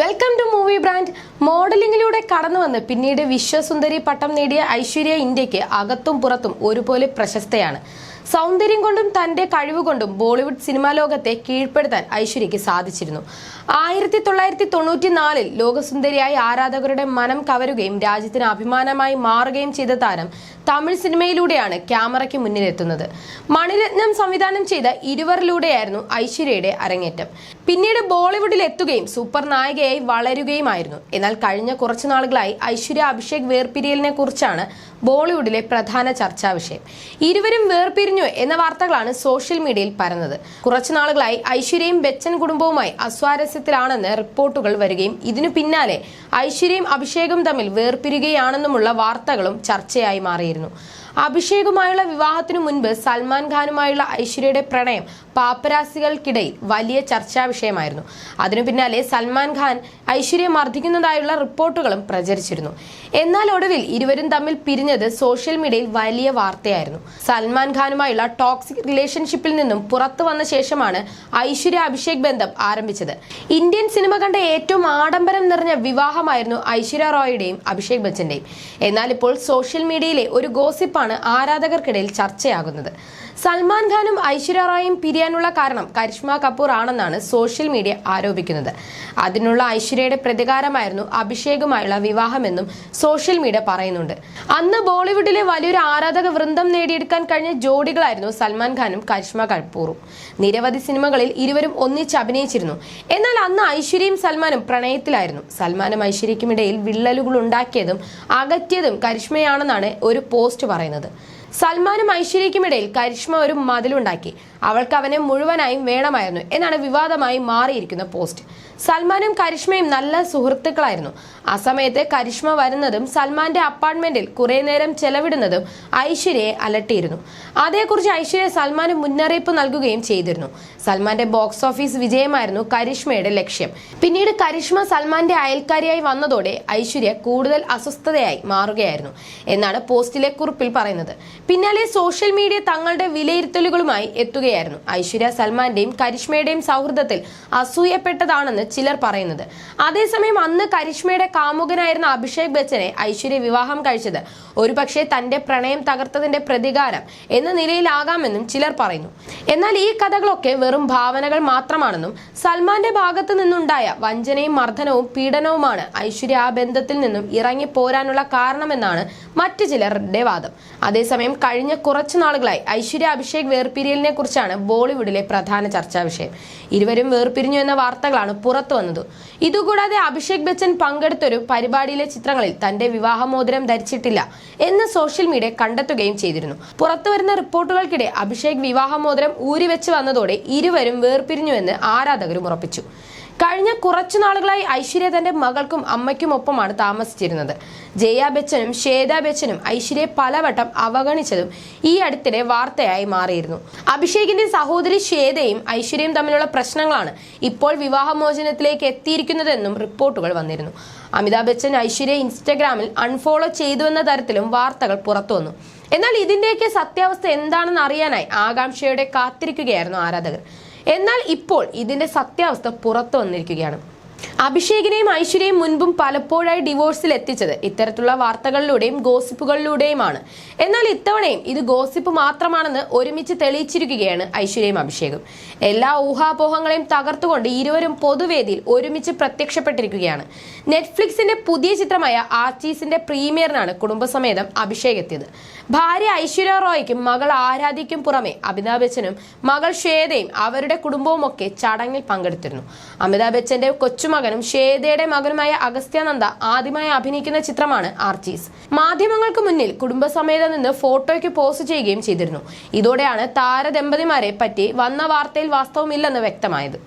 Welcome to movie brand മോഡലിംഗിലൂടെ കടന്നു വന്ന് പിന്നീട് വിശ്വസുന്ദരി പട്ടം നേടിയ ഐശ്വര്യ ഇന്ത്യയ്ക്ക് അകത്തും പുറത്തും ഒരുപോലെ പ്രശസ്തയാണ്. സൗന്ദര്യം കൊണ്ടും തന്റെ കഴിവുകൊണ്ടും ബോളിവുഡ് സിനിമാ ലോകത്തെ കീഴ്പ്പെടുത്താൻ ഐശ്വര്യയ്ക്ക് സാധിച്ചിരുന്നു. ആയിരത്തി തൊള്ളായിരത്തി തൊണ്ണൂറ്റി നാലിൽ ലോകസുന്ദരിയായി ആരാധകരുടെ മനം കവരുകയും രാജ്യത്തിന് അഭിമാനമായി മാറുകയും ചെയ്ത താരം തമിഴ് സിനിമയിലൂടെയാണ് ക്യാമറയ്ക്ക് മുന്നിലെത്തുന്നത്. മണിരത്നം സംവിധാനം ചെയ്ത ഇരുവരിലൂടെയായിരുന്നു ഐശ്വര്യയുടെ അരങ്ങേറ്റം. പിന്നീട് ബോളിവുഡിൽ എത്തുകയും സൂപ്പർ നായികയായി വളരുകയുമായിരുന്നു. എന്നാൽ കഴിഞ്ഞ കുറച്ചു നാളുകളായി ഐശ്വര്യ അഭിഷേക് വേർപിരിയലിനെ കുറിച്ചാണ് ബോളിവുഡിലെ പ്രധാന ചർച്ചാ വിഷയം. ഇരുവരും വേർപിരിഞ്ഞു എന്ന വാർത്തകളാണ് സോഷ്യൽ മീഡിയയിൽ പരന്നത്. കുറച്ചു നാളുകളായി ഐശ്വര്യയും ബച്ചൻ കുടുംബവുമായി അസ്വാരസ്യത്തിലാണെന്ന് റിപ്പോർട്ടുകൾ വരികയും ഇതിനു പിന്നാലെ ഐശ്വര്യയും അഭിഷേകും തമ്മിൽ വേർപിരിയുകയാണെന്നുമുള്ള വാർത്തകളും ചർച്ചയായി മാറിയിരുന്നു. അഭിഷേകുമായുള്ള വിവാഹത്തിനു മുൻപ് സൽമാൻ ഖാനുമായുള്ള ഐശ്വര്യയുടെ പ്രണയം പാപ്പരാസികൾക്കിടയിൽ വലിയ ചർച്ചാ വിഷയമായിരുന്നു. അതിനു പിന്നാലെ സൽമാൻ ഖാൻ ഐശ്വര്യ മർദ്ദിക്കുന്നതായുള്ള റിപ്പോർട്ടുകളും പ്രചരിച്ചിരുന്നു. എന്നാൽ ഒടുവിൽ ഇരുവരും തമ്മിൽ പിരിഞ്ഞത് സോഷ്യൽ മീഡിയയിൽ വലിയ വാർത്തയായിരുന്നു. സൽമാൻ ഖാനുമായുള്ള ടോക്സിക് റിലേഷൻഷിപ്പിൽ നിന്നും പുറത്തു വന്ന ശേഷമാണ് ഐശ്വര്യ അഭിഷേക് ബന്ധം ആരംഭിച്ചത്. ഇന്ത്യൻ സിനിമ കണ്ട ഏറ്റവും ആഡംബരം നിറഞ്ഞ വിവാഹമായിരുന്നു ഐശ്വര്യ റോയുടെയും അഭിഷേക് ബച്ചന്റെയും. എന്നാൽ ഇപ്പോൾ സോഷ്യൽ മീഡിയയിലെ ഒരു ഗോസിപ്പാണ് ആരാധകർക്കിടയിൽ ചർച്ചയാകുന്നത്. സൽമാൻ ഖാനും ഐശ്വര്യ റായും പിരിയാനുള്ള കാരണം കരിഷ്മ കപൂർ ആണെന്നാണ് സോഷ്യൽ മീഡിയ ആരോപിക്കുന്നത്. അതിനുള്ള ഐശ്വര്യയുടെ പ്രതികാരമായിരുന്നു അഭിഷേകുമായുള്ള വിവാഹമെന്നും സോഷ്യൽ മീഡിയ പറയുന്നുണ്ട്. അന്ന് ബോളിവുഡിലെ വലിയൊരു ആരാധക വൃന്ദം നേടിയെടുക്കാൻ കഴിഞ്ഞ ജോഡികളായിരുന്നു സൽമാൻ ഖാനും കരിഷ്മ കപൂറും. നിരവധി സിനിമകളിൽ ഇരുവരും ഒന്നിച്ച് അഭിനയിച്ചിരുന്നു. എന്നാൽ അന്ന് ഐശ്വര്യയും സൽമാനും പ്രണയത്തിലായിരുന്നു. സൽമാനും ഐശ്വര്യയ്ക്കുമിടയിൽ വിള്ളലുകൾ ഉണ്ടാക്കിയതും അകറ്റിയതും കരിഷ്മയാണെന്നാണ് ഒരു പോസ്റ്റ് പറയുന്നത്. സൽമാനും ഐശ്വര്യയ്ക്കുമിടയിൽ കരിഷ്മ ഒരു മതിലുണ്ടാക്കി. അവൾക്ക് അവനെ മുഴുവനായും വേണമായിരുന്നു എന്നാണ് വിവാദമായി മാറിയിരിക്കുന്ന പോസ്റ്റ്. സൽമാനും കരിഷ്മയും നല്ല സുഹൃത്തുക്കളായിരുന്നു. ആ സമയത്ത് കരിഷ്മ വരുന്നതും സൽമാന്റെ അപ്പാർട്ട്മെന്റിൽ കുറെ നേരം ചെലവിടുന്നതും ഐശ്വര്യയെ അലട്ടിയിരുന്നു. അതേക്കുറിച്ച് ഐശ്വര്യ സൽമാന് മുന്നറിയിപ്പ് നൽകുകയും ചെയ്തിരുന്നു. സൽമാന്റെ ബോക്സ് ഓഫീസ് വിജയമായിരുന്നു കരിഷ്മയുടെ ലക്ഷ്യം. പിന്നീട് കരിഷ്മ സൽമാന്റെ അയൽക്കാരിയായി വന്നതോടെ ഐശ്വര്യ കൂടുതൽ അസ്വസ്ഥതയായി മാറുകയായിരുന്നു എന്നാണ് പോസ്റ്റിലെ കുറിപ്പിൽ പറയുന്നത്. പിന്നാലെ സോഷ്യൽ മീഡിയ തങ്ങളുടെ വിലയിരുത്തലുകളുമായി എത്തുകയായിരുന്നു. ഐശ്വര്യ സൽമാന്റെയും കരിഷ്മയുടെയും സൗഹൃദത്തിൽ അസൂയപ്പെട്ടതാണെന്ന് ചിലർ പറയുന്നത്. അതേസമയം അന്ന് കരിഷ്മയുടെ കാമുകനായിരുന്ന അഭിഷേക് ബച്ചനെ ഐശ്വര്യ വിവാഹം കഴിച്ചത്. ഒരുപക്ഷെ തന്റെ പ്രണയം തകർത്തതിന്റെ പ്രതികാരം എന്ന നിലയിലാകാമെന്നും ചിലർ പറയുന്നു. എന്നാൽ ഈ കഥകളൊക്കെ വെറും ഭാവനകൾ മാത്രമാണെന്നും സൽമാന്റെ ഭാഗത്തു നിന്നുണ്ടായ വഞ്ചനയും മർദ്ദനവും പീഡനവുമാണ് ഐശ്വര്യ ആ ബന്ധത്തിൽ നിന്നും ഇറങ്ങി പോരാനുള്ള കാരണമെന്നാണ് മറ്റു ചിലരുടെ വാദം. അതേസമയം കഴിഞ്ഞ കുറച്ചു നാളുകളായി ഐശ്വര്യ അഭിഷേക് വേർപിരിയലിനെ കുറിച്ചാണ് ബോളിവുഡിലെ പ്രധാന ചർച്ചാ വിഷയം. ഇരുവരും വേർപിരിഞ്ഞു എന്ന വാർത്തകളാണ് വന്നത്. ഇതുകൂടാതെ അഭിഷേക് ബച്ചൻ പങ്കെടുത്തൊരു പരിപാടിയിലെ ചിത്രങ്ങളിൽ തന്റെ വിവാഹമോതിരം ധരിച്ചിട്ടില്ല എന്ന് സോഷ്യൽ മീഡിയ കണ്ടെത്തുകയും ചെയ്തിരുന്നു. പുറത്തു വരുന്ന റിപ്പോർട്ടുകൾക്കിടെ അഭിഷേക് വിവാഹമോതിരം ഊരിവെച്ച് വന്നതോടെ ഇരുവരും വേർപിരിഞ്ഞുവെന്ന് ആരാധകരും ഉറപ്പിച്ചു. കഴിഞ്ഞ കുറച്ചു നാളുകളായി ഐശ്വര്യ തന്റെ മകൾക്കും അമ്മയ്ക്കും ഒപ്പമാണ് താമസിച്ചിരുന്നത്. ജയ ബച്ചനും ശ്വേത ബച്ചനും ഐശ്വര്യയെ പലവട്ടം അവഗണിച്ചതും ഈ അടുത്തിടെ വാർത്തയായി മാറിയിരുന്നു. അഭിഷേകിന്റെ സഹോദരി ശ്വേതയും ഐശ്വര്യയും തമ്മിലുള്ള പ്രശ്നങ്ങളാണ് ഇപ്പോൾ വിവാഹമോചനത്തിലേക്ക് എത്തിയിരിക്കുന്നതെന്നും റിപ്പോർട്ടുകൾ വന്നിരുന്നു. അമിതാഭ് ബച്ചൻ ഐശ്വര്യ ഇൻസ്റ്റഗ്രാമിൽ അൺഫോളോ ചെയ്തുവെന്ന തരത്തിലും വാർത്തകൾ പുറത്തു വന്നു. എന്നാൽ ഇതിന്റെയൊക്കെ സത്യാവസ്ഥ എന്താണെന്ന് അറിയാനായി ആകാംക്ഷയോടെ കാത്തിരിക്കുകയായിരുന്നു ആരാധകർ. എന്നാൽ ഇപ്പോൾ ഇതിന്റെ സത്യാവസ്ഥ പുറത്തു വന്നിരിക്കുകയാണ്. അഭിഷേകിനെയും ഐശ്വര്യയും മുൻപും പലപ്പോഴായി ഡിവോഴ്സിൽ എത്തിച്ചത് ഇത്തരത്തിലുള്ള വാർത്തകളിലൂടെയും ഗോസിപ്പുകളിലൂടെയുമാണ്. എന്നാൽ ഇത്തവണയും ഇത് ഗോസിപ്പ് മാത്രമാണെന്ന് ഒരുമിച്ച് തെളിയിച്ചിരിക്കുകയാണ് ഐശ്വര്യയും അഭിഷേകും. എല്ലാ ഊഹാപോഹങ്ങളെയും തകർത്തുകൊണ്ട് ഇരുവരും പൊതുവേദിയിൽ ഒരുമിച്ച് പ്രത്യക്ഷപ്പെട്ടിരിക്കുകയാണ്. നെറ്റ്ഫ്ലിക്സിന്റെ പുതിയ ചിത്രമായ ആർച്ചീസിന്റെ പ്രീമിയറിനാണ് കുടുംബസമേതം അഭിഷേക് എത്തിയത് ഭാര്യ ഐശ്വര്യ റോയ്ക്കും മകൾ ആരാധിക്കും പുറമെ അമിതാഭ് ബച്ചനും മകൾ ശ്വേതയും അവരുടെ കുടുംബവുമൊക്കെ ചടങ്ങിൽ പങ്കെടുത്തിരുന്നു. അമിതാഭ് ബച്ചന്റെ കൊച്ചുമകനും ശ്വേതയുടെ മകനുമായ അഗസ്ത്യാനന്ദ ആദ്യമായി അഭിനയിക്കുന്ന ചിത്രമാണ് ആർച്ചീസ് മാധ്യമങ്ങൾക്ക് മുന്നിൽ കുടുംബസമേതം നിന്ന് ഫോട്ടോയ്ക്ക് പോസ്റ്റ് ചെയ്യുകയും ചെയ്തിരുന്നു. ഇതോടെയാണ് താരദമ്പതിമാരെ പറ്റി വന്ന വാർത്തയിൽ വാസ്തവമില്ലെന്ന് വ്യക്തമായത്.